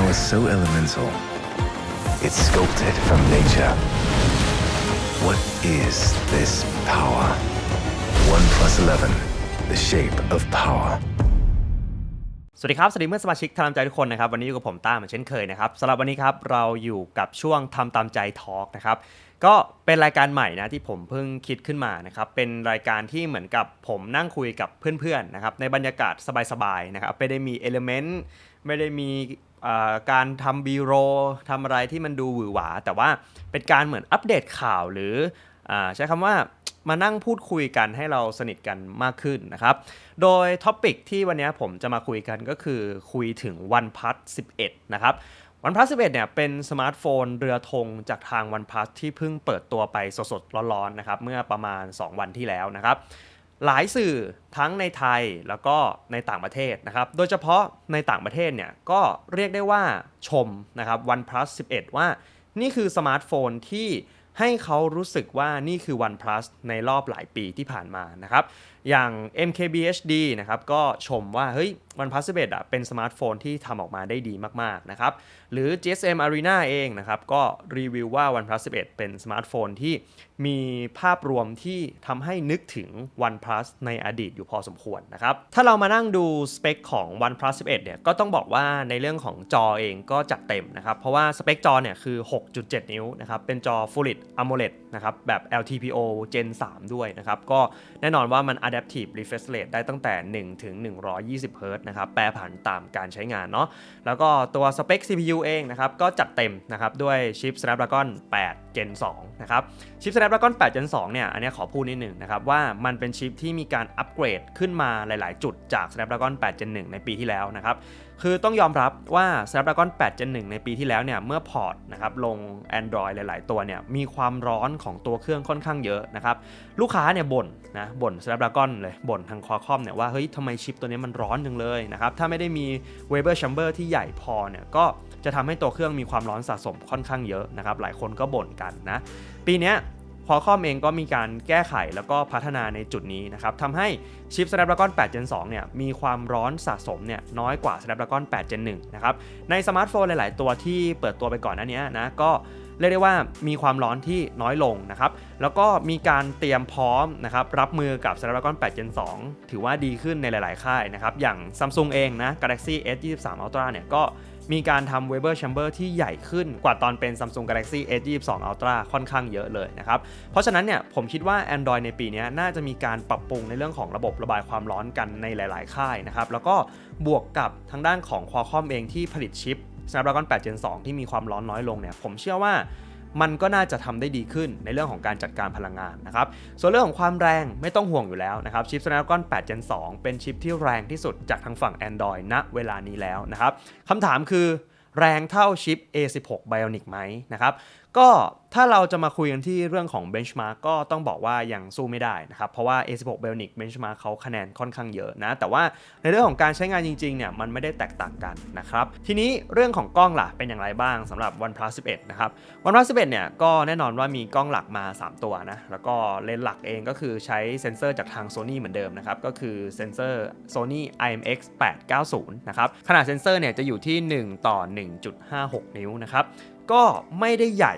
power so elemental, it's sculpted from nature. What is this power? One plus 11, the shape of power. สวัสดีครับ สวัสดีเพื่อนสมาชิกทำใจทุกคนนะครับ วันนี้อยู่กับผมต้าเหมือนเช่นเคยนะครับสำหรับวันนี้ครับเราอยู่กับช่วงทำตามใจทอล์กนะครับ ก็เป็นรายการใหม่นะที่ผมเพิ่งคิดขึ้นมานะครับ เป็นรายการที่เหมือนกับผมนั่งคุยกับเพื่อนๆนะครับในบรรยากาศสบายๆนะครับไม่ได้มีเอลเมนต์ไม่ได้มี การทำบีโรทำอะไรที่มันดูหวือหวา แต่ว่าเป็นการเหมือนอัปเดตข่าวหรืออใช้คำว่ามานั่งพูดคุยกันให้เราสนิทกันมากขึ้นนะครับ โดยท็อปิกที่วันนี้ผมจะมาคุยกันก็คือคุยถึง OnePlus 11 นะครับ OnePlus 11 เนี่ยเป็นสมาร์ทโฟนเรือธงจากทาง OnePlus ที่เพิ่งเปิดตัวไปสดๆ ร้อนๆ นะครับ เมื่อประมาณ 2 วันที่แล้วนะครับ หลายสื่อทั้งในไทยแล้วก็ในต่างประเทศนะครับ โดยเฉพาะในต่างประเทศเนี่ยก็เรียกได้ว่าชมนะครับ OnePlus 11 ว่านี่คือสมาร์ทโฟนที่ให้เขารู้สึกว่านี่คือ OnePlus ในรอบหลายปีที่ผ่านมานะครับอย่าง MKBHD นะครับก็ชมว่าเฮ้ย OnePlus 11อะเป็นสมาร์ทโฟนที่ทำออกมาได้ดีมากๆนะครับหรือ GSM Arena เองนะครับก็รีวิวว่า OnePlus 11 เป็นสมาร์ทโฟนที่มีภาพรวมที่ทำให้นึกถึง OnePlus ในอดีตอยู่พอสมควรนะครับถ้าเรามานั่งดูสเปคของ OnePlus 11เนี่ยก็ต้องบอกว่าในเรื่องของจอเองก็จัดเต็มนะครับเพราะว่าสเปคจอเนี่ยคือ 6.7 นิ้วนะครับเป็นจอ Full AMOLED นะครับแบบ LTPO Gen 3 ด้วยนะครับ ก็แน่นอนว่ามัน Adaptive Refresh Rate ได้ตั้งแต่ 1 ถึง 120 Hz นะครับ แปรผันตามการใช้งานเนาะแล้วก็ตัวสเปค CPU เองนะครับ ก็จัดเต็มนะครับ ด้วยชิป Snapdragon 8 Gen 2 นะครับ ชิป Snapdragon 8 Gen 2 เนี่ย อันนี้ขอพูดนิดหนึ่งนะครับว่ามันเป็นชิปที่มีการอัปเกรดขึ้นมาหลาย ๆ จุดจาก Snapdragon 8 Gen 1 ในปีที่แล้วนะครับ คือต้องยอมรับว่า Snapdragon 8 Gen 1ในปีที่แล้วเนี่ย เมื่อพอร์ตนะครับลง Android หลาย ๆ ตัวเนี่ย มีความร้อนของตัวเครื่องค่อนข้างเยอะนะครับ ลูกค้าเนี่ยบ่นนะบ่น Snapdragon เลยบ่นทาง Qualcomm เนี่ยว่า เฮ้ยทำไมชิปตัวนี้มันร้อนจังเลยนะครับ ถ้าไม่ได้มี Weber Chamber ที่ใหญ่พอเนี่ย ก็จะทำให้ตัวเครื่องมีความร้อนสะสมค่อนข้างเยอะนะครับ หลายคนก็บ่นกันนะ ปีนี้ เนี้ย Qualcomm เองก็มีการแก้ไขแล้วก็พัฒนาในจุดนี้นะครับทำให้ชิป Snapdragon 8 Gen 2 เนี่ยมีความร้อนสะสมเนี่ยน้อยกว่า Snapdragon 8 Gen 1 นะครับ ในสมาร์ทโฟนหลาย ๆ ตัวที่เปิดตัวไปก่อนหน้านี้นะก็เรียกได้ว่ามีความร้อนที่น้อยลงนะครับ แล้วก็มีการเตรียมพร้อมนะครับรับมือกับ Snapdragon 8 Gen 2 ถือว่าดีขึ้นในหลาย ๆ ค่ายนะครับ อย่าง Samsung เองนะ Galaxy S23 Ultra เนี่ยก็ มีการทำ Weber Chamber ที่ใหญ่ขึ้นกว่าตอนเป็น Samsung Galaxy S22 Ultra ค่อนข้างเยอะเลยนะครับ เพราะฉะนั้นเนี่ยผมคิดว่า Android ในปีนี้น่าจะมีการปรับปรุงในเรื่องของระบบระบายความร้อนกันในหลาย ๆ ค่ายนะครับ แล้วก็บวกกับทางด้านของ Qualcomm เองที่ผลิตชิป Snapdragon 8 Gen 2 ที่มีความร้อนน้อยลงเนี่ยผมเชื่อว่า มันก็น่าจะทำได้ดีขึ้นในเรื่องของการจัดการพลังงานนะครับ ส่วนเรื่องของความแรงไม่ต้องห่วงอยู่แล้วนะครับชิป Snapdragon 8 Gen 2 เป็นชิปที่แรงที่สุดจากทางฝั่ง Android ณเวลานี้แล้วนะครับคำถามคือแรงเท่าชิป A16 Bionic ไหมนะครับก็ถ้าเราจะมาคุยกันที่เรื่องของ benchmark ก็ต้องบอกว่ายังสู้ไม่ได้นะครับ เพราะว่า A16 Bionic benchmark เขาคะแนนค่อนข้างเยอะนะ แต่ว่าในเรื่องของการใช้งานจริงๆเนี่ยมันไม่ได้แตกต่างกันนะครับ ทีนี้เรื่องของกล้องล่ะเป็นอย่างไรบ้างสำหรับ OnePlus 11 นะครับ OnePlus 11 เนี่ยก็แน่นอนว่ามีกล้องหลักมา 3 ตัวนะ แล้วก็เลนส์หลักเองก็คือใช้เซนเซอร์จากทาง Sony เหมือนเดิมนะครับ ก็คือเซนเซอร์ Sony IMX 890 นะครับขนาดเซนเซอร์เนี่ยจะอยู่ที่ 1 ต่อ 1.56 นิ้วนะครับ ก็ไม่ได้ใหญ่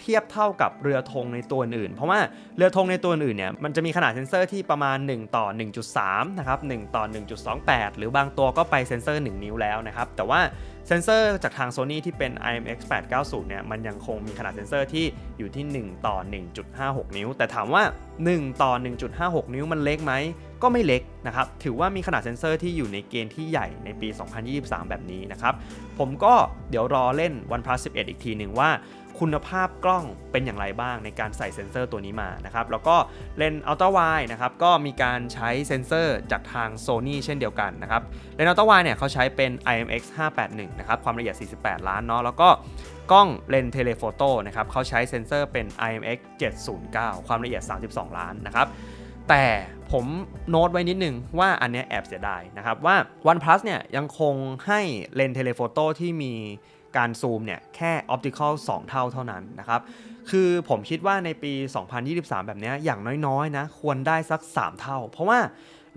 เทียบเท่ากับเรือธงในตัวอื่น เพราะว่าเรือธงในตัวอื่นเนี่ยมันจะมีขนาดเซนเซอร์ที่ประมาณ 1 ต่อ 1.3 นะครับ 1 ต่อ 1.28 หรือบางตัวก็ไปเซนเซอร์ 1 นิ้วแล้วนะครับ แต่ว่า เซนเซอร์จากทาง Sony ที่เป็น IMX 890เนี่ยมันยังคงมีขนาดเซนเซอร์ที่อยู่ที่ 1 ต่อ 1.56 นิ้ว แต่ถามว่า 1 ต่อ 1.56 นิ้วมันเล็กไหม ก็ไม่เล็กนะครับ ถือว่ามีขนาดเซนเซอร์ที่อยู่ในเกณฑ์ที่ใหญ่ในปี 2023 แบบนี้นะครับ ผมก็เดี๋ยวรอเล่น OnePlus 11 อีกทีหนึ่งว่าคุณภาพกล้องเป็นอย่างไรบ้างในการใส่เซ็นเซอร์ตัวนี้มานะครับ แล้วก็เลนส์อัลตร้าไวนะครับ ก็มีการใช้เซ็นเซอร์จากทาง Sony เช่นเดียวกันนะครับ เลนส์อัลตร้าไวเนี่ยเขาใช้เป็น IMX 581นะครับความละเอียด 48 ล้านเนาะแล้วก็กล้องเลนส์เทเลโฟโต้นะครับเขาใช้เซ็นเซอร์เป็น IMX 709 ความละเอียด 32 ล้านนะครับแต่ผมโน้ตไว้นิดนึงว่าอันนี้แอบเสียดายนะครับว่า OnePlus เนี่ยยังคงให้เลนส์เทเลโฟโต้ที่มีการซูมเนี่ยแค่ออปติคอล2เท่าเท่านั้นนะครับ คือผมคิดว่าในปี 2023 แบบนี้อย่างน้อยๆนะควรได้สัก 3 เท่า เพราะว่า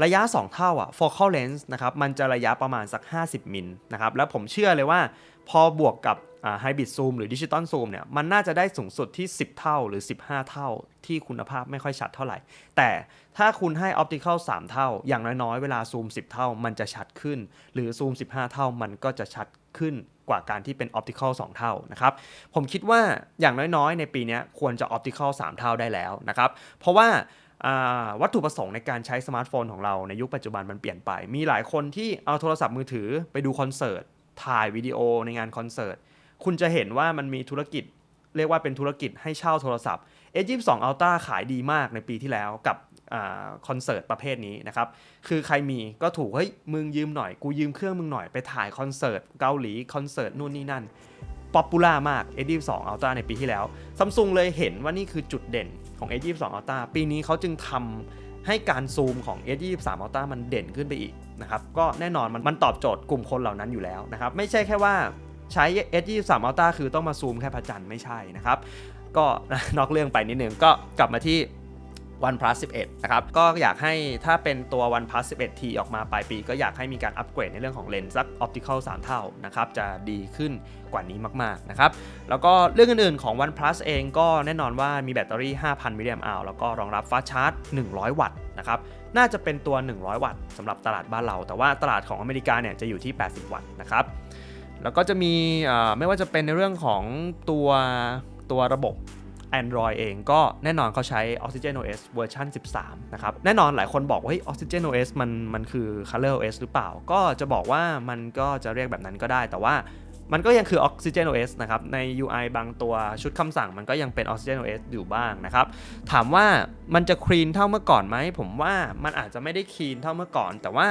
ระยะ 2 เท่าอะ focal length นะครับ มันจะระยะประมาณสัก 50 มิลนะครับ แล้วผมเชื่อเลยว่าพอบวกกับไฮบริดซูมหรือดิจิตอลซูมเนี่ย มันน่าจะได้สูงสุดที่ 10 เท่าหรือ 15 เท่าที่คุณภาพไม่ค่อยชัดเท่าไหร่ แต่ถ้าคุณให้ออปติค l 3เท่า อย่างน้อยๆ เวลาซูม 10 เท่ามันจะชัดขึ้น หรือซูม 15 เท่ามันก็จะชัดขึ้นกว่าการที่เป็นออปติค l 2เท่านะครับ ผมคิดว่าอย่างน้อยๆ ในปีนี้ควรจะออปติค l 3เท่าได้แล้วนะครับ เพราะว่า วัตถุประสงค์ในการใช้สมาร์ทโฟนของเราในยุคปัจจุบันมันเปลี่ยนไป มีหลายคนที่เอาโทรศัพท์มือถือไปดูคอนเสิร์ต ถ่ายวิดีโอในงานคอนเสิร์ต คุณจะเห็นว่ามันมีธุรกิจ เรียกว่าเป็นธุรกิจให้เช่าโทรศัพท์ A22 Ultra ขายดีมากในปีที่แล้วกับอคอนเสิร์ตประเภทนี้นะครับ คือใครมีก็ถูก เฮ้ย มึงยืมหน่อย กูยืมเครื่องมึงหน่อยไปถ่ายคอนเสิร์ตเกาหลีคอนเสิร์ตนู่นนี่นั่น ป๊อปปูล่ามาก A22 Ultra ในปีที่แล้วซัมซุงเลยเห็นว่านี่คือจุดเด่น ของ S22 Ultra ปีนี้เขาจึงทำให้การซูมของ S23 Ultra มันเด่นขึ้นไปอีกนะครับก็แน่นอนมันมันตอบโจทย์กลุ่มคนเหล่านั้นอยู่แล้วนะครับไม่ใช่แค่ว่าใช้ S23 Ultra คือต้องมาซูมแค่พระจันทร์ไม่ใช่นะครับก็นอกเรื่องไปนิดนึงก็กลับมาที่ OnePlus 11 นะครับ ก็อยากให้ถ้าเป็นตัว OnePlus 11T ออกมาปลายปี ก็อยากให้มีการอัปเกรดในเรื่องของเลนส์สัก Optical 3 เท่านะครับ จะดีขึ้นกว่านี้มาก ๆ นะครับ แล้วก็เรื่องอื่น ๆ ของ OnePlus เองก็แน่นอนว่ามีแบตเตอรี่ 5,000 มิลลิแอมป์แล้วก็รองรับฟ้าชาร์จ 100 วัตต์นะครับน่าจะเป็นตัว 100 วัตต์สำหรับตลาดบ้านเรา แต่ว่าตลาดของอเมริกาเนี่ยจะอยู่ที่ 80 วัตต์นะครับแล้วก็จะมีไม่ว่าจะเป็นในเรื่องของตัวตัวระบบ Android เองก็แน่นอนเขาใช้ Oxygen OS เวอร์ชัน13 นะครับ แน่นอนหลายคนบอกว่าเฮ้ย Oxygen OS มันมันคือ Color OS หรือเปล่า ก็จะบอกว่ามันก็จะเรียกแบบนั้นก็ได้ แต่ว่ามันก็ยังคือ Oxygen OS นะครับ ใน UI บางตัวชุดคำสั่งมันก็ยังเป็น Oxygen OS อยู่บ้างนะครับ ถามว่ามันจะคลีนเท่าเมื่อก่อนไหม ผมว่ามันอาจจะไม่ได้คลีนเท่าเมื่อก่อน แต่ว่า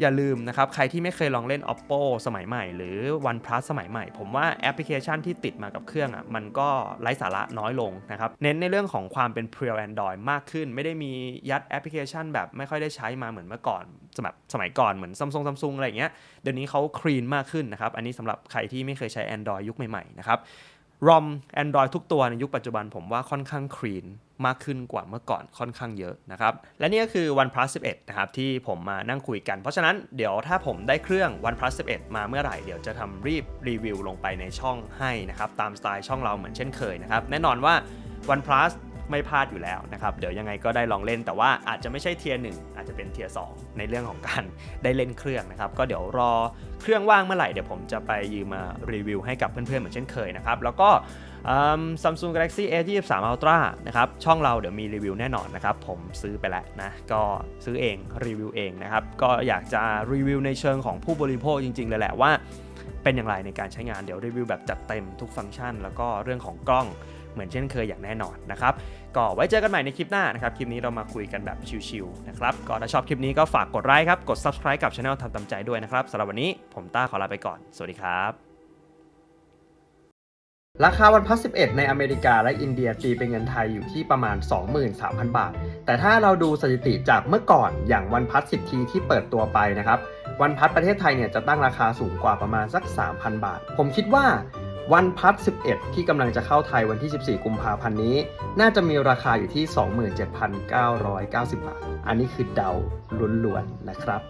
อย่าลืมนะครับ ใครที่ไม่เคยลองเล่น Oppo สมัยใหม่ หรือ OnePlus สมัยใหม่ ผมว่าแอปพลิเคชันที่ติดมากับเครื่องอะมันก็ไร้สาระน้อยลงนะครับ เน้นในเรื่องของความเป็น Pure Android มากขึ้น ไม่ได้มียัดแอปพลิเคชันแบบไม่ค่อยได้ใช้มาเหมือนเมื่อก่อนสมัยสมัยก่อนเหมือนซัมซุงซัมซุงอะไรอย่างเงี้ยเดี๋ยวนี้เขาคลีนมากขึ้นนะครับอันนี้สำหรับใครที่ไม่เคยใช้ Android ยุคใหม่ๆนะครับ ROM Android ทุกตัวในยุคปัจจุบันผมว่าค่อนข้างคลีนมากขึ้นกว่าเมื่อก่อนค่อนข้างเยอะนะครับ และนี่ก็คือ OnePlus 11 นะครับ ที่ผมมานั่งคุยกัน เพราะฉะนั้นเดี๋ยวถ้าผมได้เครื่อง OnePlus 11 มาเมื่อไหร่ เดี๋ยวจะทำรีบรีวิวลงไปในช่องให้นะครับ ตามสไตล์ช่องเราเหมือนเช่นเคยนะครับ แน่นอนว่า OnePlus ไม่พลาดอยู่แล้วนะครับ เดี๋ยวยังไงก็ได้ลองเล่น แต่ว่าอาจจะไม่ใช่เทียร์หนึ่งอาจจะเป็นเทียร์สในเรื่องของการได้เล่นเครื่องนะครับ ก็เดี๋ยวรอเครื่องว่างเมื่อไหร่เดี๋ยวผมจะไปยืมมารีวิวให้กับเพื่อนๆเหมือนเช่นเคยนะครับ แล้วก็ซัมซุง Galaxy S 23 Ultra นะครับช่องเราเดี๋ยวมีรีวิวแน่นอนนะครับ ผมซื้อไปแล้วนะ ก็ซื้อเองรีวิวเองนะครับ ก็อยากจะรีวิวในเชิงของผู้บริโภคจริงๆเลยแหละว่าเป็นอย่างไรในการใช้งานเดี๋ยวรีวิวแบบจัดเต็มทุกฟังก์ชัน แล้วก็เรื่องของกล้อง เหมือนเช่นเคยอย่างแน่นอนนะครับ ก็ไว้เจอกันใหม่ในคลิปหน้านะครับ คลิปนี้เรามาคุยกันแบบชิวๆนะครับ ก็ถ้าชอบคลิปนี้ก็ฝากกดไลค์ครับ กด subscribe กับช anel ทำตามใจด้วยนะครับสำหรับวันนี้ผมต้าขอลาไปก่อน สวัสดีครับราคาวันพัส11 ในอเมริกาและอินเดียตีเป็นเงินไทยอยู่ที่ประมาณ 23,000 บาท แต่ถ้าเราดูสถิติจากเมื่อก่อนอย่างวันพัส10 ทีที่เปิดตัวไปนะครับ วันพัสประเทศไทยเนี่ยจะตั้งราคาสูงกว่าประมาณสัก 3,000 บาท ผมคิดว่า วันพัส11 ที่กำลังจะเข้าไทยวันที่ 14 กุมภาพันธ์นี้ น่าจะมีราคาอยู่ที่ 27,990 บาท อันนี้คือเดาล้วนๆนะครับ